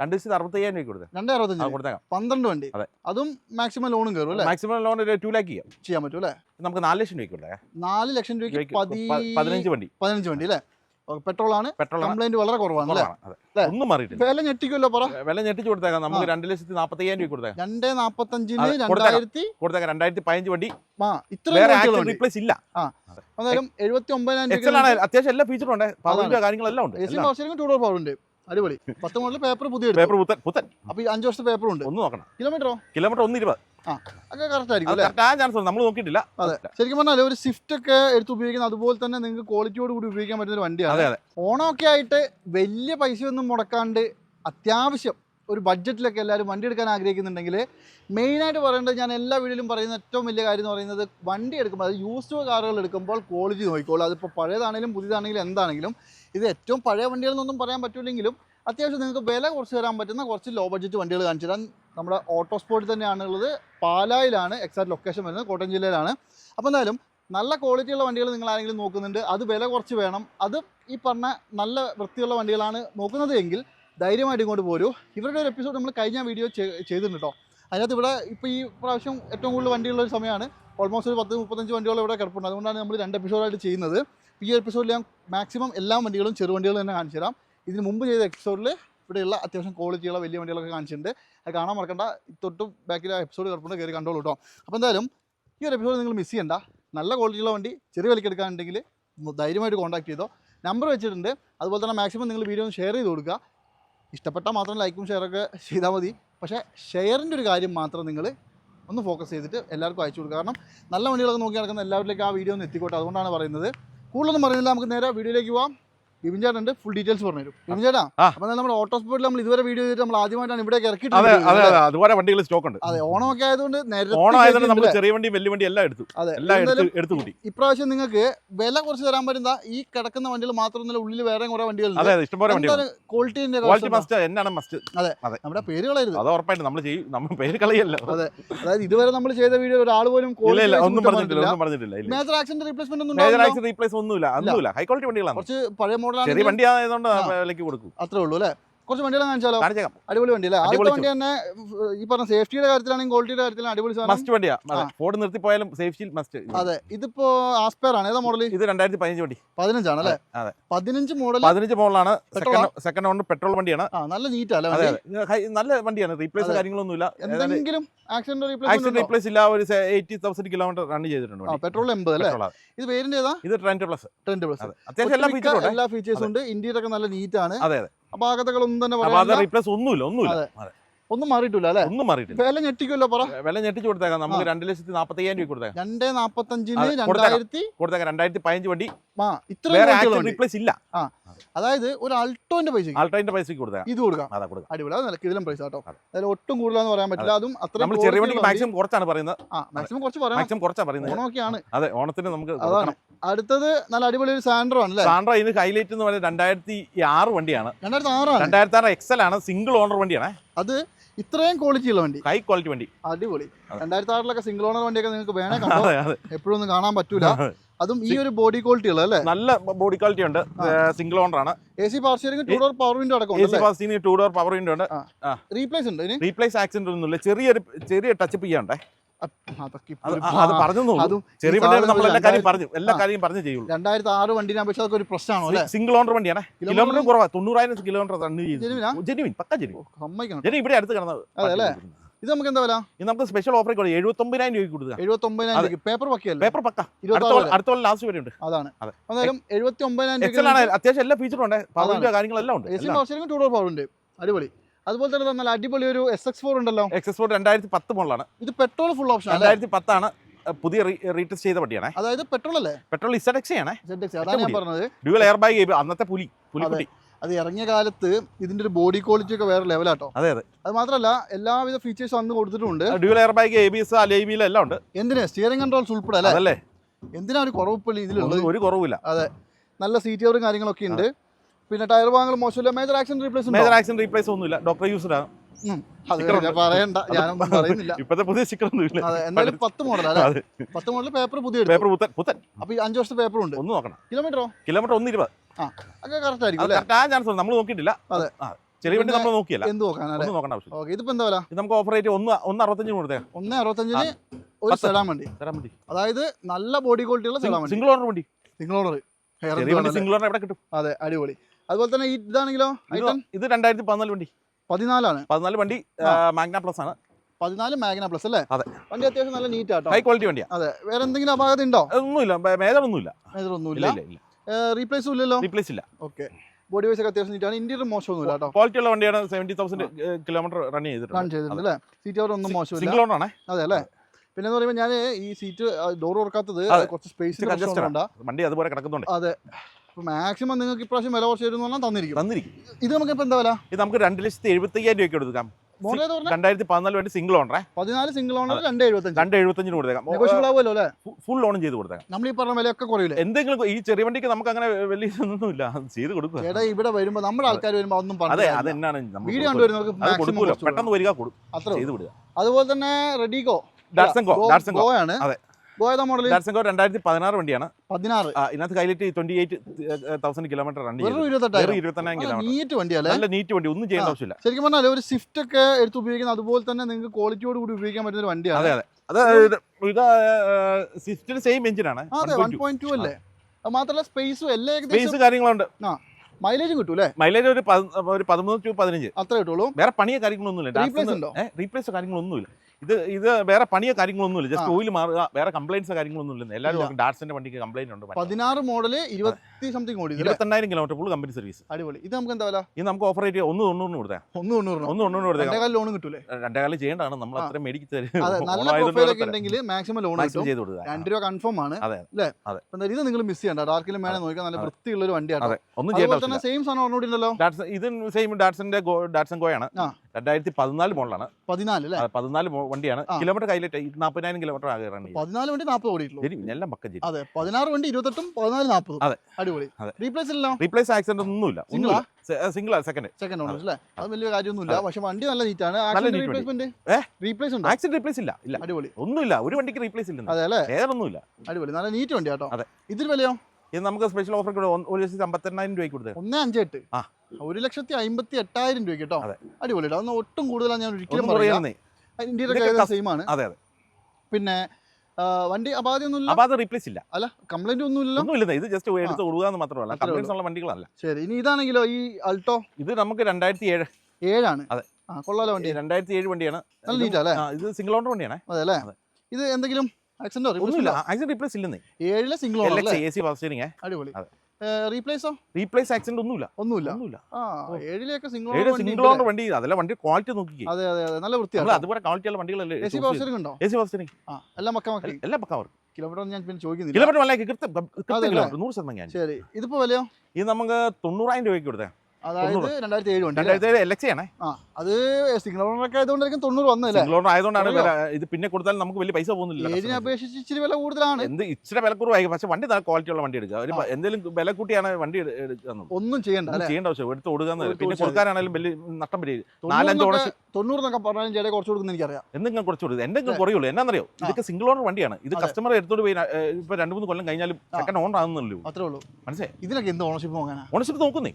രണ്ട് ലക്ഷത്തി അറുപത്തി അയ്യായിരം രൂപ കൊടുത്തേ. രണ്ടേ അറുപത്തി അറുപത്തഞ്ച് കൊടുത്തേക്കാം. പന്ത്രണ്ട് വണ്ടി. അതെ. അതും മാക്സിമം ലോണും കയറും അല്ലേ? മാക്സിമം ലോൺ ഒരു ടു ലാക്ക് ചെയ്യാം. ചെയ്യാൻ പറ്റും അല്ലേ? നമുക്ക് നാല് ലക്ഷം രൂപയ്ക്ക് കൊടുത്തേ. നാല് ലക്ഷം രൂപയ്ക്ക് പതി പതിനഞ്ച് വണ്ടി. പതിനഞ്ച് വണ്ടി അല്ലേ? പെട്രോൾ ആണ് പെട്രോൾ കംപ്ലൈന്റ് വളരെ കുറവാണ്? ഒന്നും മാറിയിട്ടില്ല. വില ഞെട്ടിക്കുമല്ലോ പറ. വില ഞെട്ടിച്ച് കൊടുത്തേക്കാം. നമുക്ക് രണ്ട് ലക്ഷത്തി നാൽപ്പത്തി അയ്യായിരം രൂപ കൊടുത്തേക്കാം. രണ്ടേ നാപ്പത്തഞ്ചിന്. രണ്ടായിരത്തി കൊടുത്തേക്കാം. രണ്ടായിരത്തി പതിനഞ്ച് വണ്ടി. റീപ്ലേസ് ഇല്ല. എന്തായാലും എഴുപത്തി ഒമ്പതിനായിരം അത്യാവശ്യം എല്ലാ ഫീച്ചറും ഉണ്ട്. കാര്യങ്ങളെല്ലാം ഉണ്ട്. ടൂ ഡോർ പവർ ഉണ്ട്. അടിപൊളി. പത്ത് മോഡൽ പേപ്പർ പുതിയ. പേപ്പർ പുത്തൻ പുത്തൻ. അപ്പൊ ഈ അഞ്ച് വർഷത്തെ പേപ്പർ ഉണ്ട്. ഒന്ന് നോക്കണം. കിലോമീറ്ററോ? കിലോമീറ്റർ ഒന്ന് ഇരുപത് നമ്മൾ നോക്കിയിട്ടില്ല. അതെ. ശരിക്കും പറഞ്ഞാൽ ഒരു സ്വിഫ്റ്റ് ഒക്കെ എടുത്ത് ഉപയോഗിക്കുന്ന അതുപോലെ തന്നെ നിങ്ങൾക്ക് ക്വാളിറ്റിയോട് കൂടി ഉപയോഗിക്കാൻ പറ്റുന്ന ഒരു വണ്ടിയാണ്. ഓണമൊക്കെ ആയിട്ട് വലിയ പൈസയൊന്നും മുടക്കാണ്ട് അത്യാവശ്യം ഒരു ബഡ്ജറ്റിലൊക്കെ എല്ലാവരും വണ്ടി എടുക്കാൻ ആഗ്രഹിക്കുന്നുണ്ടെങ്കിൽ മെയിനായിട്ട് പറയേണ്ടത് ഞാൻ എല്ലാ വീഡിയോയിലും പറയുന്ന ഏറ്റവും വലിയ കാര്യം എന്ന് പറയുന്നത് വണ്ടി എടുക്കുമ്പോൾ അത് യൂസ്ഡ് കാറുകൾ എടുക്കുമ്പോൾ ക്വാളിറ്റി നോക്കിക്കോളൂ. അതിപ്പോൾ പഴയതാണെങ്കിലും പുതിയതാണെങ്കിലും എന്താണെങ്കിലും ഇത് ഏറ്റവും പഴയ വണ്ടികളെന്നൊന്നും പറയാൻ പറ്റില്ലെങ്കിലും അത്യാവശ്യം നിങ്ങൾക്ക് വില കുറച്ച് തരാൻ പറ്റുന്ന കുറച്ച് ലോ ബഡ്ജറ്റ് വണ്ടികൾ കാണിച്ചു തരാൻ നമ്മുടെ ഓട്ടോ സ്പോർട്ടിൽ തന്നെയാണുള്ളത്. പാലായിലാണ് എക്സാക്ട് ലൊക്കേഷൻ വരുന്നത്. കോട്ടയം ജില്ലയിലാണ്. അപ്പോൾ എന്തായാലും നല്ല ക്വാളിറ്റിയുള്ള വണ്ടികൾ നിങ്ങൾ ആരെങ്കിലും നോക്കുന്നുണ്ട്. അത് വില കുറച്ച് വേണം. അത് ഈ പറഞ്ഞ നല്ല വൃത്തിയുള്ള വണ്ടികളാണ് നോക്കുന്നത് എങ്കിൽ ധൈര്യമായിട്ട് ഇങ്ങോട്ട് പോരൂ. ഇവരുടെ ഒരു എപ്പിസോഡ് നമ്മൾ കഴിഞ്ഞ വീഡിയോ ചെയ്തിട്ടുണ്ട് അതിനകത്ത് ഇവിടെ ഇപ്പോൾ ഈ പ്രാവശ്യം ഏറ്റവും കൂടുതൽ വണ്ടിയുള്ള ഒരു സമയമാണ്. ഓൾമോസ്റ്റ് ഒരു പത്ത് മുപ്പത്തഞ്ച് വണ്ടികൾ ഇവിടെ കിടപ്പുണ്ട്. അതുകൊണ്ടാണ് നമ്മൾ രണ്ട് എപ്പിസോഡായിട്ട് ചെയ്യുന്നത്. ഈ എപ്പിസോഡിൽ ഞാൻ മാക്സിമം എല്ലാ വണ്ടികളും ചെറുവണ്ടികളും തന്നെ കാണിച്ചു തരാം. ഇതിന് മുമ്പ് ചെയ്ത എപ്പിസോഡിൽ ഇവിടെയുള്ള അത്യാവശ്യം ക്വാളിറ്റിയുള്ള വലിയ വണ്ടികളൊക്കെ കാണിച്ചിട്ടുണ്ട്. അത് കാണാൻ മറക്കണ്ട. തൊട്ടും ബാക്കിൽ ആ എപ്പിസോഡ് കിടപ്പുണ്ട് കയറി കണ്ടോളൂ കേട്ടോ അപ്പോൾ എന്തായാലും ഈ ഒരു എപ്പിസോഡ് നിങ്ങൾ മിസ് ചെയ്യണ്ട. നല്ല ക്വാളിറ്റിയുള്ള വണ്ടി ചെറിയ വിലയ്ക്ക് എടുക്കാനുണ്ടെങ്കിൽ ധൈര്യമായിട്ട് കോൺടാക്ട് ചെയ്തോ. നമ്പർ വെച്ചിട്ടുണ്ട്. അതുപോലെ തന്നെ മാക്സിമം നിങ്ങൾ വീഡിയോ ഒന്ന് ഷെയർ ചെയ്ത് കൊടുക്കുക ഇഷ്ടപ്പെട്ടാൽ മാത്രം ലൈക്കും ഷെയറൊക്കെ ചെയ്താൽ മതി. പക്ഷേ ഷെയറിന്റെ ഒരു കാര്യം മാത്രം നിങ്ങൾ ഒന്ന് ഫോക്കസ് ചെയ്തിട്ട് എല്ലാവർക്കും അയച്ചു കൊടുക്കുക കാരണം നല്ല വണ്ടികളൊക്കെ നോക്കി നടക്കുന്ന എല്ലാവരിലേക്കും ആ വീഡിയോ ഒന്ന് എത്തിക്കോട്ടെ. അതുകൊണ്ടാണ് പറയുന്നത്. കൂടുതലൊന്നും പറയുന്നില്ല നമുക്ക് നേരെ വീഡിയോയിലേക്ക് പോവാം. ഫുൾ ഡീറ്റെയിൽസ് ചേട്ടാ ഓട്ടോ നമ്മൾ ഇതുവരെ വീഡിയോ ചെയ്തിട്ട് നമ്മൾ ആദ്യമായിട്ടാണ് ഇവിടെ അതെ അതുപോലെ വണ്ടികൾ സ്റ്റോക്ക് ഉണ്ട്. അതെ ഓണമൊക്കെ ആയതുകൊണ്ട് ഓണം ആയതുകൊണ്ട് നമ്മൾ ചെറിയ വണ്ടി വലിയ വണ്ടി എല്ലാം എടുത്തു. അതെ എടുത്ത് കൂട്ടി. ഇപ്രാവശ്യം നിങ്ങൾക്ക് വില കുറച്ച് തരാൻ പറ്റുന്ന ഈ കിടക്കുന്ന വണ്ടികൾ മാത്രമല്ല ഉള്ളിൽ വേറെ കുറെ വണ്ടികൾ എന്താണ് ക്വാളിറ്റിന്റെ ക്വാളിറ്റി മസ്റ്റ് എന്നാണ് മസ്റ്റ് നമ്മുടെ പേര് കളയരുത്. അത് ഉറപ്പായിട്ട് നമ്മൾ ചെയ്യും. നമ്മൾ പേര് കളയല്ല. അതായത് ഇതുവരെ നമ്മൾ ചെയ്ത വീഡിയോ ഒരാൾ പോലും ഒന്നും പറഞ്ഞിട്ടില്ല. ഒന്നും പറഞ്ഞിട്ടില്ല മേജർ ആക്സിഡന്റ് റീപ്ലേസ്മെന്റ് ഒന്നും മേജർ ഉണ്ടാവില്ല. ആക്സിഡന്റ് റീപ്ലേസ് ഒന്നുമില്ല. ഒന്നുമില്ല. ഹൈ ക്വാളിറ്റി വണ്ടികളാണ്. കുറച്ച് പഴയ ചെറിയ വണ്ടി ആയതുകൊണ്ട്. വിലക്ക് കൊടുക്കും അത്രേ ഉള്ളൂ അല്ലേ കുറച്ച് വണ്ടികൾ കാണിച്ചാലോ? കാണിച്ചേക്കാം. അടിപൊളി വണ്ടി അല്ലേ ആദ്യത്തെ അടിപൊളി വണ്ടി തന്നെ ഈ പറഞ്ഞ സേഫ്റ്റിയുടെ കാര്യത്തിലാണെങ്കിൽ ക്വാളിറ്റിയുടെ കാര്യത്തിലാണ് അടിപൊളി മസ്റ്റ് വണ്ടിയാ. ഫോർഡ് നിർത്തി പോയാലും സേഫ്റ്റി മസ്റ്റ് അതെ. ഇതിപ്പോ ആസ്പെയർ ആണ്. ഏതാ മോഡൽ ഇത് രണ്ടായിരത്തി പതിനഞ്ച് വണ്ടി. പതിനഞ്ചാണ് അല്ലേ? അതെ. പതിനഞ്ച് മോഡൽ പതിനഞ്ച് മോഡലാണ്? സെക്കൻഡ് ഓൺ പെട്രോൾ വണ്ടിയാണ്. നല്ല നീറ്റ് അല്ലേ നല്ല വണ്ടിയാണ്. റീപ്ലേസ്. കാര്യങ്ങളൊന്നുമില്ല. എന്തെങ്കിലും ആക്സിഡന്റ് ആക്സിഡന്റ് റീപ്ലേസ്മെന്റ് റീപ്ലേസ് ഇല്ല. ഒരു എയ്റ്റി തൗസൻഡ് കിലോമീറ്റർ റൺ ചെയ്തിട്ടുണ്ട്. പെട്രോൾ എൺപത് അല്ലേ. ഇത് പേരിന്റെ ഏതാ? ഇത് ട്രെൻഡ് പ്ലസ് ട്രെൻഡ് പ്ലസ് അതെ. അത്യാവശ്യം എല്ലാ ഫീച്ചേഴ്സും ഉണ്ട്. ഇന്ത്യയിലൊക്കെ നല്ല നീറ്റ് ആണ്. അതെ അതെ. അപാകതകളൊന്നും തന്നെ പറയാനില്ല. റീപ്ലേസ് ഒന്നുമില്ല ഒന്നുമില്ല. അതെ. ഒന്നും മാറിയിട്ടില്ല അല്ലെ? ഒന്നും മാറിയിട്ടില്ല. വില ഞെട്ടിക്കുമല്ലോ പറ. വില ഞെട്ടിച്ച് കൊടുത്തേക്കാം. നമുക്ക് രണ്ട് ലക്ഷത്തി നാൽപ്പത്തി അയ്യായിരം രൂപ കൊടുത്തേക്കാം. രണ്ടേ നാപ്പത്തഞ്ചിന് അതെ, കൊടുത്തേക്കാം. രണ്ടായിരത്തി കൊടുത്തേക്കാം. രണ്ടായിരത്തി പതിനഞ്ച് വണ്ടി ആ റീപ്ലേസ് ഇല്ല. അതായത് ഒരു അൾട്ടോന്റെ പൈസ അൾട്ടോന്റെ പൈസക്ക് കൊടുത്തേക്കാം ഇത് കൊടുക്കാം. അതാ കൊടുക്കാം അടിപൊളി. അത് കിടിലം പ്രൈസ് കേട്ടോ അതായത് ഒട്ടും കൂടുതലാന്ന് പറയാൻ പറ്റില്ല. അതും. അത്ര നമ്മൾ ചെറിയ വണ്ടിക്ക് മാക്സിമം കുറച്ചാണ് പറയുന്നത്. ആ മാക്സിമം കുറച്ച് പറയാം. മാക്സിമം കുറച്ചാണ് പറയുന്നത്. ഓണമൊക്കെയാണ്. അതെ ഓണത്തിന് നമുക്ക് അതാണ്. അടുത്തത് നല്ല അടിപൊളി ഒരു സാൻഡ്രോ ആണ് അല്ലേ സാൻഡ്ര ഇത് ഹൈലൈറ്റ് എന്ന് പറയുന്നത് രണ്ടായിരത്തി ആറ് വണ്ടിയാണ്. രണ്ടായിരത്തി ആറാണ് രണ്ടായിരത്തി ആറ് എക്സൽ ആണ്. സിംഗിൾ ഓണർ വണ്ടിയാണ്. അത് ഇത്രയും ക്വാളിറ്റി ഉള്ള വണ്ടി. ഹൈ ക്വാളിറ്റി വണ്ടി. അടിപൊളി. രണ്ടായിരത്തി ആറിലൊക്കെ സിംഗിൾ ഓണർ വണ്ടിയൊക്കെ നിങ്ങൾക്ക് വേണേ അതെ എപ്പോഴും ഒന്നും കാണാൻ പറ്റൂല. അതും ഈ ഒരു ബോഡി ക്വാളിറ്റി ഉള്ള അല്ലേ? നല്ല ബോഡി ക്വാളിറ്റി ഉണ്ട്. സിംഗിൾ ഓണർ ആണ്. A C power steering two door power window അടക്കം എ സി ഫാസ്റ്റിന് ടൂ ഡോർ പവർ വിൻഡോ ഉണ്ട്. റീപ്ലേസ് ഉണ്ട് ഇനി? റീപ്ലേസ് ആക്സിഡന്റ് ഒന്നും ഇല്ല ചെറിയൊരു ചെറിയ ടച്ച് അപ്പ് അതൊക്കെ ഇപ്പൊ അത് പറഞ്ഞു ചെറിയ വണ്ടിയാണ് നമ്മൾ എല്ലാ കാര്യം പറഞ്ഞു. എല്ലാ. കാര്യം പറഞ്ഞു ചെയ്യുള്ളൂ. രണ്ടായിരത്തി ആറ് വണ്ടിനെ അപേക്ഷിച്ച് അതൊക്കെ ഒരു പ്രശ്നമാണോ സിംഗിൾ ഓണർ വണ്ടിയാണ്. കിലോമീറ്റർ കുറവാ. തൊണ്ണൂറായിരം കിലോമീറ്റർ ജെനുവിൻ പക്ക ജെനുവിൻ ജെനുവിൻ ഇവിടെ അടുത്ത് കിടന്നത് അതെ അല്ലേ? ഇത് നമുക്ക് എന്താ വില? ഇത് നമുക്ക് സ്പെഷ്യൽ ഓഫർ എഴുപത്തൊമ്പതിനായിരം രൂപയ്ക്ക് കൊടുക്കുക എഴുപത്തൊമ്പതിനായിരം രൂപയ്ക്ക്. പേപ്പർ പക്കയല്ലേ? പേപ്പർ പക്ക. അടുത്ത കൊല്ലം ലാസ്റ്റ് വരെ ഉണ്ട്. അതാണ്. അതെ. എന്തായാലും എഴുപത്തി ഒമ്പതിനായിരം എക്സൽ ആണ്. അത്യാവശ്യം എല്ലാ ഫീച്ചറും ഉണ്ട്. പവറിന്റെ കാര്യങ്ങളെല്ലാം ഉണ്ട്. A C power steering two door power ഉണ്ട്. അടിപൊളി. അതുപോലെ തന്നെ നല്ല അടിപൊളി ഒരു എസ് എക്സ് ഫോർ ഉണ്ടല്ലോ. എക്സ് എക്സസ് ഫോർ രണ്ടായിരത്തി പത്ത് മോഡലാണ്. ഇത് പെട്രോൾ ഫുൾ ഓപ്ഷൻ രണ്ടായിരത്തി പത്താണ് പുതിയ റീടെസ്റ്റ് ചെയ്ത വണ്ടിയാണ് അതായത് പെട്രോൾ അല്ലേ? പെട്രോൾ ഇസഡ് എക്സ് ആണ്. ഡ്യുവൽ എയർ ബാഗ് അന്നത്തെ പുലി പുലിക്കുട്ടി. അത് ഇറങ്ങിയ കാലത്ത് ഇതിന്റെ ഒരു ബോഡി ക്വാളിറ്റി ഒക്കെ വേറെ ലെവലാട്ടോ അതെ അതെ. അത് മാത്രമല്ല എല്ലാവിധ ഫീച്ചേഴ്സും അന്ന് കൊടുത്തിട്ടുണ്ട്. Dual airbag A B S അലേവിയിൽ എല്ലാം ഉണ്ട്. എന്തിനാ? സ്റ്റിയറിംഗ് കൺട്രോൾസ് ഉൾപ്പെടെ അല്ലേ? എന്തിനാ ഒരു കുറവ് ഇതിലുള്ളത്? ഒരു കുറവില്ല. അതെ. നല്ല സീറ്റ് കവറും കാര്യങ്ങളൊക്കെ ഉണ്ട്. പിന്നെ ടയർ വാങ്ങൽ മോശമില്ല. Major action replace major accident replace ഒന്നുമില്ല. ഡോക്ടർ യൂസ്ഡ് ആണ് പറയണ്ട. ഞാനൊന്നും പറയുന്നില്ല. പുതിയ സ്റ്റിക്കർ ഒന്നും അതെ എന്തായാലും പത്ത് മോഡൽ അല്ലേ? പത്ത് മോഡൽ പേപ്പർ പുതിയ പേപ്പർ പുത്തൻ അപ്പൊ അഞ്ച് വർഷത്തെ പേപ്പർ ഉണ്ട്. ഒന്ന് നോക്കണം. കിലോമീറ്ററോ കിലോമീറ്റർ ഒന്ന് ഇരുപത്. ഒക്കെ കറക്റ്റ് ആയിരിക്കും അല്ലേ? കറക്റ്റ് ആ ചാൻസ് ഉണ്ട് നമ്മൾ നോക്കിയിട്ടില്ല. അതെ. ചെറിയ വണ്ടി നമ്മൾ നോക്കിയല്ല. എന്ത് നോക്കാനല്ലേ ഒന്നും നോക്കേണ്ട ആവശ്യം ഓക്കെ ഇതിപ്പോ എന്താ വില? ഇത് നമുക്ക് ഓഫർ റേറ്റ് ഒന്ന് ഒന്ന് അറുപത്തഞ്ചിന് കൊടുത്തേ. ഒന്ന് അറുപത്തഞ്ചിന് ഒരു പത്ത്. സെഡാൻ വണ്ടി. തരാൻ മതി അതായത് നല്ല ബോഡി ക്വാളിറ്റി ഉള്ള സെഡാൻ വണ്ടി. സിംഗിൾ വണ്ടി. സിംഗിൾ എവിടെ കിട്ടും? അതെ അടിപൊളി. അതുപോലെ തന്നെ ഇതാണെങ്കിലോ? ഇത് രണ്ടായിരത്തി പതിനാല് വണ്ടി. പതിനാലാണ്. പതിനാല് വണ്ടി മാഗ്ന പ്ലസ് ആണ്. പതിനാല് മാഗ്ന പ്ലസ് അല്ലേ? അതെ. വണ്ടി അത്യാവശ്യം നല്ല നീറ്റ് ആട്ടോ. ഹൈ ക്വാളിറ്റി വണ്ടിയാ. അതെ. വേറെ എന്തെങ്കിലും അപാകത ഉണ്ടോ? ഒന്നുമില്ല. മേജർ ഒന്നുമില്ല മേജർ ഒന്നുമില്ല റീപ്ലേസും ഇല്ലല്ലോ റീപ്ലേസ് ഇല്ല. ഓക്കെ ബോഡി വൈസ് ഒക്കെ അത്യാവശ്യം നീറ്റാണ്. ഇന്റീരിയർ മോശമൊന്നുമില്ല കേട്ടോ. ക്വാളിറ്റി ഉള്ള വണ്ടിയാണ് സെവന്റി തൗസൻഡ് കിലോമീറ്റർ റൺ ചെയ്തിട്ടുണ്ട്. റൺ ചെയ്തിട്ടുണ്ട് അല്ലേ? സീറ്റ് കവർ ഒന്നും മോശമില്ല. സിംഗിൾ ഓണർ അതെ അല്ലേ? പിന്നെ എന്ന് പറയുമ്പോൾ ഞാൻ ഈ സീറ്റ് ഡോർ തുറക്കാത്തത് കുറച്ച് സ്പേസ് വണ്ടി അതുപോലെ കിടക്കുന്നുണ്ട്. അതെ. മാക്സിമം നിങ്ങൾക്ക് ഇപ്രാവശ്യം വില കുറച്ച് തരുന്ന പറഞ്ഞാൽ തന്നിരിക്കും. തന്നിരിക്കും. ഇത് നമുക്ക് ഇപ്പൊ എന്താ വില? ഇത് നമുക്ക് രണ്ട് ലക്ഷത്തി എഴുപത്തി അയ്യായിരം രൂപയ്ക്ക് പറഞ്ഞാൽ രണ്ടായിരത്തി പതിനാല് വേണ്ടി സിംഗിൾ ഓണറേ. പതിനാല് സിംഗിൾ ഓണർ രണ്ട് എഴുപത്തഞ്ച് രണ്ട് എഴുപത്തഞ്ചിന് കൊടുത്തേക്കാം ആവുമല്ലോ അല്ലേ? ഫുൾ ലോണും ചെയ്ത് കൊടുത്തേക്കാം. നമ്മൾ ഈ പറഞ്ഞ വിലയൊക്കെ കുറയില്ല എന്തെങ്കിലും ഈ ചെറിയ വണ്ടിക്ക് നമുക്ക് അങ്ങനെ വലിയ ഇതൊന്നുമില്ല. ചെയ്ത് കൊടുക്കുക. ചേട്ടാ ഇവിടെ വരുമ്പോ നമ്മുടെ ആൾക്കാർ വരുമ്പോ ഒന്നും അതെ പറഞ്ഞു അത് എന്നാണ് വീഡിയോ. കണ്ടുവരുന്നവർക്ക് കൊടുക്കൂല. പെട്ടെന്ന് വരിക കൊടുക്കും അത്ര ചെയ്ത് വിടുക. അതുപോലെ തന്നെ റെഡിഗോ. ഡാറ്റ്സൺ ഗോ ആണ് ഗോ ആണ് അതെ. ഗോ മോഡൽ ഡാറ്റ്സൺ ഗോ രണ്ടായിരത്തി പതിനാറ് വണ്ടിയാണ്. പതിനാറ്. ആ, ഇതിനകത്ത് കയ്യിലിട്ട് twenty eight thousand kilometre run വെറും ചെയ്തു. ഇരുപത്തെണ്ണായിരം കിലോമീറ്റർ നീറ്റ് വണ്ടിയല്ലേ നല്ല നീറ്റ് വണ്ടി. ഒന്നും ചെയ്യേണ്ട ആവശ്യമില്ല. ശരിക്കും പറഞ്ഞാൽ ഒരു സ്വിഫ്റ്റ് ഒക്കെ എടുത്ത് ഉപയോഗിക്കുന്ന അതുപോലെ തന്നെ നിങ്ങൾക്ക് ക്വാളിറ്റിയോട് കൂടി ഉപയോഗിക്കാൻ പറ്റുന്ന ഒരു വണ്ടിയാണ്. അതെ അതെ. അത് ഇത് ഇത് സ്വിഫ്റ്റിന് സെയിം എഞ്ചിനാണ് അതെ വൺ പോയിന്റ് ടു അല്ലേ? അത് മാത്രമല്ല സ്പേസും എല്ലാ സ്പേസ് കാര്യങ്ങളുണ്ട്. മൈലേജും കിട്ടും അല്ലേ മൈലേജ് ഒരു പതി- ഒരു പതിമൂന്ന് ടു പതിനഞ്ച്. അത്രേ കിട്ടുള്ളൂ. വേറെ പണിയോ കാര്യങ്ങളൊന്നുമില്ല. റീപ്ലേസ് ഉണ്ടോ? റീപ്ലേസോ കാര്യങ്ങളൊന്നുമില്ല. ഇത് ഇത് വേറെ പണിയോ കാര്യങ്ങളൊന്നുമില്ല ജസ്റ്റ് ഓയിൽ മാറുക വേറെ കംപ്ലൈൻസ് കാര്യങ്ങളൊന്നുമില്ല എല്ലാവരും ഇല്ല. എല്ലാവരും ഡാറ്റ്സിന്റെ വണ്ടിക്ക് കംപ്ലൈന്റ് ഉണ്ട് പതിനാറ് മോഡൽ ഇരുപത്തി സംതിങ് ഓടി ഇരുപത്തെണ്ണായിരം കിലോമീറ്റർ ഫുൾ കമ്പനി സർവീസ് അടിപൊളി. ഇത് നമുക്ക് എന്താ ഇത് നമുക്ക് ഓഫർ ആയിട്ട് ഒന്ന് തൊണ്ണൂറിന് കൊടുത്തേ. ഒന്ന് തൊണ്ണൂറിന്? ഒന്ന് തൊണ്ണൂറിന് കൊടുത്തേ ലോൺ കിട്ടൂലേ? രണ്ടേ കാലം ചെയ്യേണ്ടതാണ്. നമ്മൾ അത്രയും അത്ര ഒക്കെ ഉണ്ടെങ്കിൽ മാക്സിമം ലോൺ ചെയ്ത് കൊടുക്കുക. രണ്ട് രൂപ കൺഫേം ആണ്. അതെ, അതെ. ഇത് നിങ്ങൾ മിസ് ചെയ്യണ്ട. ഡാർക്കിലും മേലെ നോക്കിയാൽ നല്ല വൃത്തിയുള്ള ഒരു വണ്ടിയാണ് ഒന്നും ചെയ്യേണ്ട തന്നെ സെയിം സാധനം ഇത് സെയിം ഡാറ്റ്സന്റെ ഡാറ്റ്സൺ ഗോയാണ്. രണ്ടായിരത്തി പതിനാല് മോഡലാണ്. പതിനാല് അല്ലേ? പതിനാല് വണ്ടിയാണ്. കിലോമീറ്റർ കയ്യിലിട്ട് നാൽപ്പതിനായിരം കിലോമീറ്റർ ആകെ പതിനാല് വണ്ടി നാൽപ്പത് ഓടിയിട്ടുള്ളൂ. എല്ലാം പക്ക ചെയ്യും അതെ പതിനാറ് വണ്ടി ഇരുപത്തെട്ടും പതിനാല് നാൽപ്പത് അതെ. അടിപൊളി. റീപ്ലേസ് ഇല്ലല്ലോ റീപ്ലേസ് ആക്സിഡന്റ് ഒന്നുമില്ല. ഇല്ല ആ? സിംഗിൾ സെക്കൻഡ് സെക്കൻഡ് ഓണർ അല്ലേ? അത്. വലിയ കാര്യമൊന്നുമില്ല. പക്ഷെ വണ്ടി നല്ല നീറ്റാണ്. റീപ്ലേസ്മെന്റ് റീപ്ലേസ് ഉണ്ടോ? ആക്സിഡന്റ് റീപ്ലേസ് ഇല്ല. ഇല്ല. അടിപൊളി. ഒന്നുമില്ല. ഒരു വണ്ടിക്ക് റീപ്ലേസ് ഇല്ല അതെ അല്ലേ? വേറെ ഒന്നുമില്ല അടിപൊളി. നല്ല നീറ്റ് വണ്ടി കേട്ടോ. അതെ. ഇതിൽ വിലയോ? ഇത് നമുക്ക് സ്പെഷ്യൽ ഓഫർ കൂടെ ഒരു ലക്ഷത്തി അമ്പത്തെണ്ണായിരം രൂപയ്ക്ക് കൊടുത്തേ. ഒന്നേ അഞ്ച് എട്ട്. ആ. ഒരു ലക്ഷത്തി അമ്പത്തി എട്ടായിരം രൂപ കേട്ടോ. അടിപൊളി അതൊന്നും ഒട്ടും കൂടുതലാണ് ഞാൻ ഒരിക്കലും ഒന്നും പറയാം പറയുന്നേ ഇന്ത്യയുടെ ഇതൊക്കെ ഏകദേശം സെയിം ആണ്. അതെ അതെ. പിന്നെ വണ്ടി അപാധിയൊന്നുമില്ല റീപ്ലേസ് ഇല്ല. അല്ല കംപ്ലൈന്റ് ഒന്നും ഒന്നുമില്ല ഇത് ജസ്റ്റ് എടുത്ത് കൊടുക്കുക എന്ന് മാത്രമല്ല കംപ്ലൈൻസ് ഉള്ള. വണ്ടികളല്ല. ശരി ഇനി ഇതാണെങ്കിലോ ഈ അൾട്ടോ ഇത് നമുക്ക് രണ്ടായിരത്തി ഏഴ്. ഏഴാണ്? അതെ. ആ കൊള്ളാലോ വണ്ടി. രണ്ടായിരത്തി ഏഴ് വണ്ടിയാണ്. നല്ല നീറ്റാ അല്ലേ? ഇത് സിംഗിൾ ഓണർ വണ്ടിയാണ്. അതെ അല്ലേ? ഇത് എന്തെങ്കിലും ആക്സിഡന്റ് ഒന്നുമില്ല. ആക്സിഡന്റ് റീപ്ലേസ് ഇല്ലെന്നേ. ഏഴിലെ single owner A C steering അടിപൊളി. അതെ. റീപ്ലേസോ റീപ്ലേസ് ആക്സിഡന്റ് ഒന്നുമില്ല. ഒന്നുമില്ല. ഒന്നുമില്ല. ഏഴിലേക്ക് സിംഗിൾ ഏഴ് സിംഗിൾ ഓണർ വണ്ടി അതല്ല വണ്ടി ക്വാളിറ്റി നോക്കിക്കേ. അതെ അതെ അതെ. നല്ല വൃത്തിയാണ് അതുപോലെ ക്വാളിറ്റി ഉള്ള വണ്ടികളല്ലേ എ സി പവർ സ്റ്റിയറിംഗ് ഉണ്ടോ? എ സി പവർ സ്റ്റിയറിംഗ് ആ എല്ലാം മക്കി എല്ലാം പക്കാ വർക്ക്. കിലോമീറ്റർ ഞാൻ പിന്നെ ചോദിക്കുന്നില്ല. കിലോമീറ്റർ വല്ല കൃത്യം നൂറ് ശതമാനം ഞാൻ ശരി. ഇതിപ്പോ വിലയോ? ഇത് നമുക്ക് തൊണ്ണൂറായിരം രൂപയ്ക്ക് കൊടുത്തേ. അതായത് തൊണ്ണൂറ്. രണ്ടായിരത്തി ഏഴ് വണ്ടി രണ്ടായിരത്തി ഏഴ് എൽ ആണേ. ആ അത് സിംഗിൾ ഓണറൊക്കെ ആയതുകൊണ്ടായിരിക്കും തൊണ്ണൂറ് വന്നല്ലേ സിംഗിൾ ഓണർ ആയതുകൊണ്ടാണ് കുറയോ? വില- ഇത് പിന്നെ കൊടുത്താൽ നമുക്ക് വലിയ പൈസ പോകുന്നില്ല അപേക്ഷിച്ച് ഇച്ചിരി വില കൂടുതലാണ്? എന്ത് ഇച്ചിരി പക്ഷെ വണ്ടി നല്ല ക്വാളിറ്റി ഉള്ള വണ്ടി എടുക്കുക. ഒരു എന്തെങ്കിലും വില കൂട്ടിയാണ് വണ്ടി എടുക്കുന്നത് ഒന്നും ചെയ്യണ്ട ചെയ്യേണ്ട ആവശ്യം എടുത്ത് കൊടുക്കുക പിന്നെ കൊടുക്കാനാണെങ്കിലും വലിയ നഷ്ടം നാലഞ്ച് പറഞ്ഞാലും ചേട്ടാ കുറച്ച് കൊടുക്കുന്ന എനിക്കറിയാം. എന്തെങ്കിലും കുറച്ച് കൊടുക്കുക എന്തെങ്കിലും കുറയുള്ളൂ. എന്നാന്നറിയോ? ഇതൊക്കെ സിംഗിൾ ഓണർ വണ്ടിയാണ്. ഇത് കസ്റ്റമർ എടുത്തോണ്ട് പോയി ഇപ്പൊ രണ്ട് മൂന്ന് കൊല്ലം കഴിഞ്ഞാലും സെക്കൻഡ് ഓണർ ആകുന്നുള്ളൂ അത്രേ ഉള്ളൂ. മനസ്സിലായി? ഇതിനൊക്കെ എന്ത് ഓണർഷിപ്പ് നോക്കാനാ? ഓണർഷിപ്പ് നോക്കുന്നേ.